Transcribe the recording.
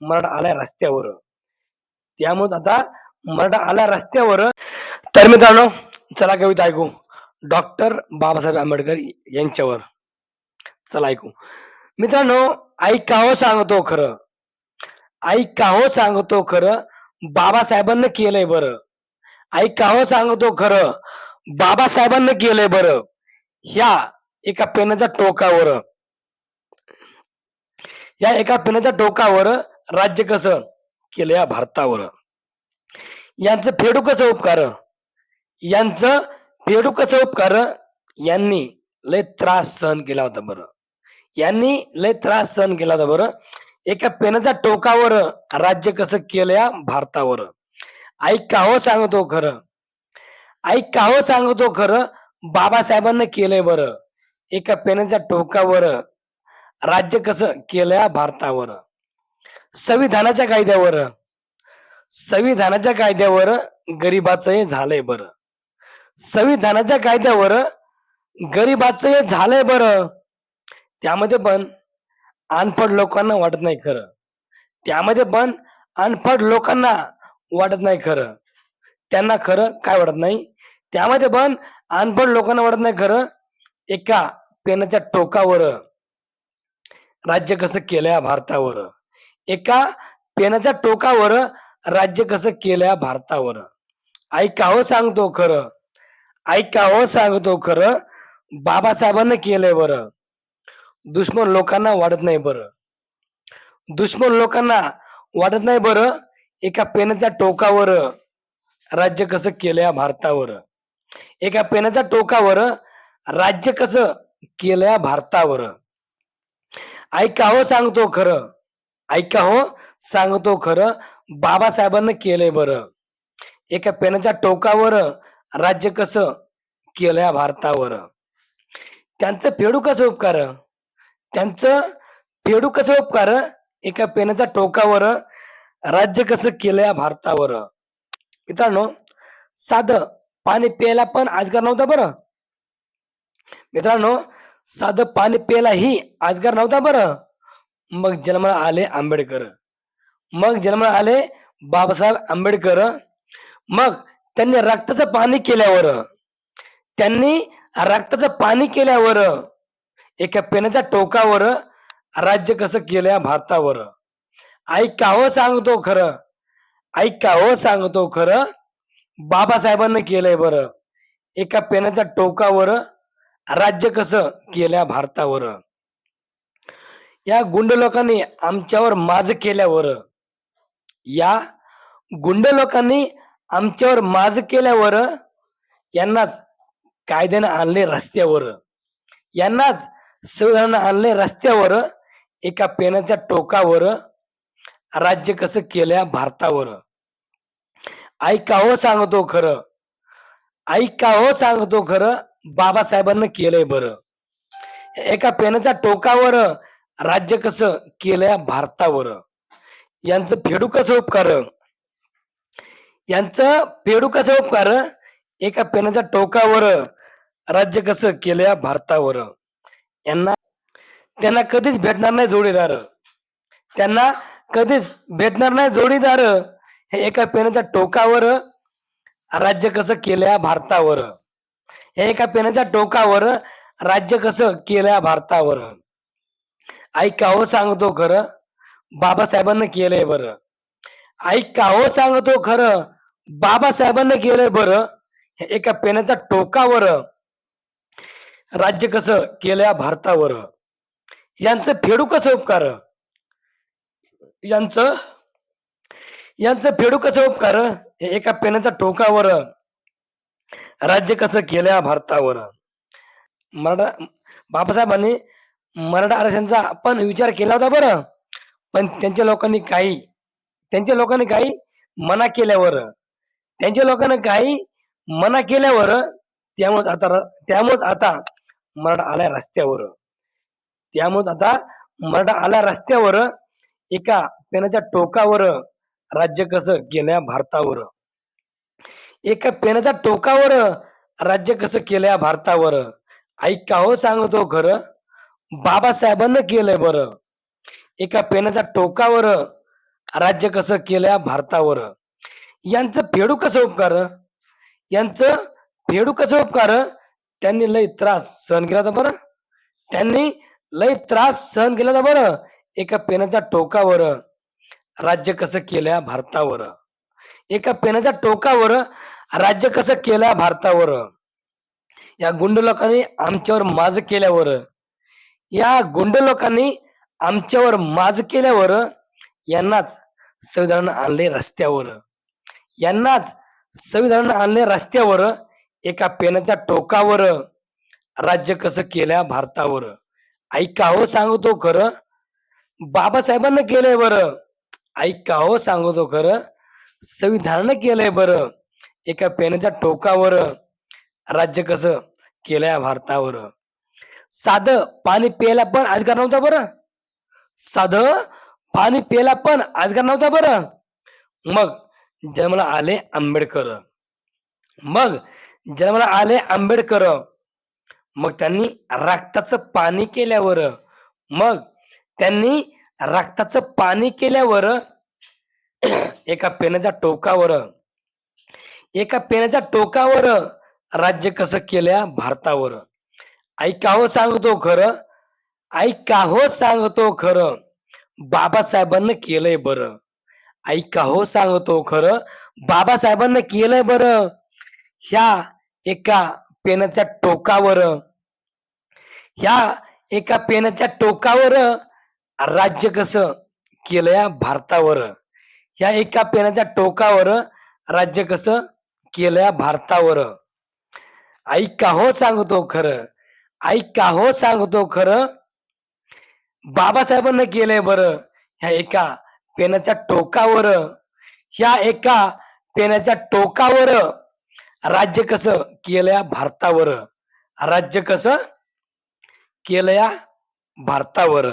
मराठा आलाय रस्त्यावर. त्यामुळे आता मराठा आला रस्त्यावर. तर मित्रांनो चला कविता ऐकू. डॉक्टर बाबासाहेब आंबेडकर यांच्यावर. चला ऐकू. मित्रांनो आई काहो सांगतो खरं. आई काहो सांगतो खरं. बाबासाहेबांना केलंय बरं. आई काहो सांगतो खरं. बाबासाहेबांना केलंय बरं. ह्या एका पेनाच्या टोकावर. या एका पेनाच्या टोकावर राज्य कसं केलं या भारतावर? यांचं फेडू कसं उपकार? यांचं फेडू कसं उपकार? यांनी लय त्रास सहन केला होता बरं. यांनी लय त्रास सहन केला होता बरं. एका पेनाच्या टोकावर राज्य कसं केलं या भारतावर? आई काहो सांगतो खरं. आई काहो सांगतो खरं बाबासाहेबांना केलंय बरं. एका पेनाच्या टोकावर राज्य कसं केलं या भारतावर? संविधानाच्या कायद्यावर. संविधानाच्या कायद्यावर गरिबाचं हे झालंय बरं. संविधानाच्या कायद्यावर गरिबाचं हे झालंय बरं. त्यामध्ये पण अनपढ लोकांना वाटत नाही खरं. त्यामध्ये पण अनपढ लोकांना वाटत नाही खरं. त्यांना खरं काय वाटत नाही? त्यामध्ये पण अनपढ लोकांना वाटत नाही खरं. एका पेनाच्या टोकावर राज्य कसं केलं भारतावर. एका पेनाच्या टोकावर राज्य कसं केलं भारतावर. ऐकावं सांगतो खरं. ऐकावं सांगतो खरं. बाबासाहेबांना केलंय बरं. दुश्मन लोकांना वाढत नाही बरं. दुश्मन लोकांना वाटत नाही बरं. एका पेनाच्या टोकावर राज्य कसं केलं भारतावर. एका पेनाच्या टोकावर राज्य कसं केलं भारतावर. ऐकावं सांगतो खरं. ऐका हो सांगतो खरं. बाबासाहेबांना केलंय बरं. एका पेनाच्या टोकावर राज्य कसं केलंय भारतावर. त्यांचं फेडू कसं उपकार? त्यांचं फेडू कसं उपकार? एका पेनाच्या टोकावर राज्य कसं केलं या भारतावर? मित्रांनो साधं पाणी प्यायला पण आजगार नव्हता बरं. मित्रांनो साधं पाणी प्यायलाही आजगार नव्हता बरं. मग जन्माला आले आंबेडकर. मग जन्माला आले बाबासाहेब आंबेडकर. मग त्यांनी रक्ताचं पाणी केल्यावर त्यांनी रक्ताचं पाणी केल्यावर एका पेनाच्या टोकावर राज्य कसं केलं भारतावर? ऐकावं हो सांगतो खरं. ऐकावं हो सांगतो खरं. बाबासाहेबांनी केलंय बरं. एका पेनाच्या टोकावर राज्य कसं केलं भारतावर? या गुंड लोकांनी आमच्यावर माज केल्यावर या गुंड लोकांनी आमच्यावर माज केल्यावर यांनाच कायद्यानं आणले रस्त्यावर. यांनाच संविधानानं आणले रस्त्यावर एका पेनाच्या टोकावर राज्य कसं केल्या भारतावर. ऐकावं सांगतो खरं. ऐकावं सांगतो खरं बाबासाहेबांना केलंय बरं. एका पेनाच्या टोकावर राज्य कसं केलं भारतावर? यांचं फेडू कसं उपकार? यांचं फेडू कसं उपकार? एका पेनाच्या टोकावर राज्य कसं केलं भारतावर? यांना त्यांना कधीच भेटणार नाही जोडीदार. त्यांना कधीच भेटणार नाही जोडीदार. हे एका पेनाच्या टोकावर राज्य कसं केलं भारतावर? हे एका पेनाच्या टोकावर राज्य कसं केलं भारतावर? ऐकावं सांगतो खरं. बाबासाहेबांना केलंय बरं. ऐकावं सांगतो खरं. बाबासाहेबांना केलंय बरं. एका पेनाच्या टोकावर राज्य कसं केलं भारतावर. यांचं फेडू कसं उपकार? यांचं? यांचं फेडू कसं उपकार? हे एका पेनाच्या टोकावर राज्य कसं केलं भारतावर? मराठा बाबासाहेबांनी मराठा आरक्षणचा आपण विचार केला होता बरं. पण त्यांच्या लोकांनी काही त्यांच्या लोकांनी काही मना केल्यावर त्यांच्या लोकांनी काही मना केल्यावर त्यामुळे आता त्यामुळेच आता मराठा आल्या रस्त्यावर. त्यामुळे आता मराठा आला रस्त्यावर एका पेनाच्या टोकावर राज्य कसं केलंय भारतावर. एका पेनाच्या टोकावर राज्य कसं केलं भारतावर. ऐका हो सांगतो खरं. बाबासाहेबांना केलंय बरं. एका पेनाच्या टोकावर राज्य कसं केलं भारतावर. यांचं फेडू कसं उपकार? यांचं फेडू कसं उपकार? त्यांनी लय त्रास सहन केला तर बरं. त्यांनी लय त्रास सहन केला तर बरं. एका पेनाच्या टोकावर राज्य कसं केलं भारतावर. एका पेनाच्या टोकावर राज्य कसं केलं भारतावर. या गुंड लोकांनी आमच्यावर माज केल्यावर या गुंड लोकांनी आमच्यावर माज केल्यावर यांनाच संविधान आणले रस्त्यावर. यांनाच संविधान आणले रस्त्यावर एका पेनाच्या टोकावर राज्य कसं केलं भारतावर. ऐका हो सांगतो खरं. बाबासाहेबांना केलंय बरं. ऐका हो सांगतो खरं. संविधानानं केलंय बरं. एका पेनाच्या टोकावर राज्य कसं केलंय भारतावर. साधं पाणी प्यायला पण अधिकार नव्हता बरं. साधं पाणी प्यायला पण अधिकार नव्हता बरं. मग जन्माला आले आंबेडकर. मग जन्माला आले आंबेडकर. मग त्यांनी रक्ताचं पाणी केल्यावर मग त्यांनी रक्ताचं पाणी केल्यावर एका पेनाच्या टोकावर एका पेनाच्या टोकावर राज्य कसं केल्या? भारतावर. ऐकावं सांगतो खरं ऐकावं सांगतो खरं. बाबासाहेबांना केलंय बरं. ऐकावं सांगतो खरं बाबासाहेबांना केलंय बरं. ह्या एका पेनाच्या टोकावर ह्या एका पेनाच्या टोकावर राज्य कसं केलं या भारतावर. ह्या एका पेनाच्या टोकावर राज्य कसं केलं या भारतावर. ऐका हो सांगतो खरं. ऐका हो सांगतो खरं. बाबासाहेबांना केलंय बरं. ह्या एका पेनाच्या टोकावर. ह्या एका पेनाच्या टोकावर राज्य कसं केलं या भारतावर? राज्य कसं केलं या भारतावर?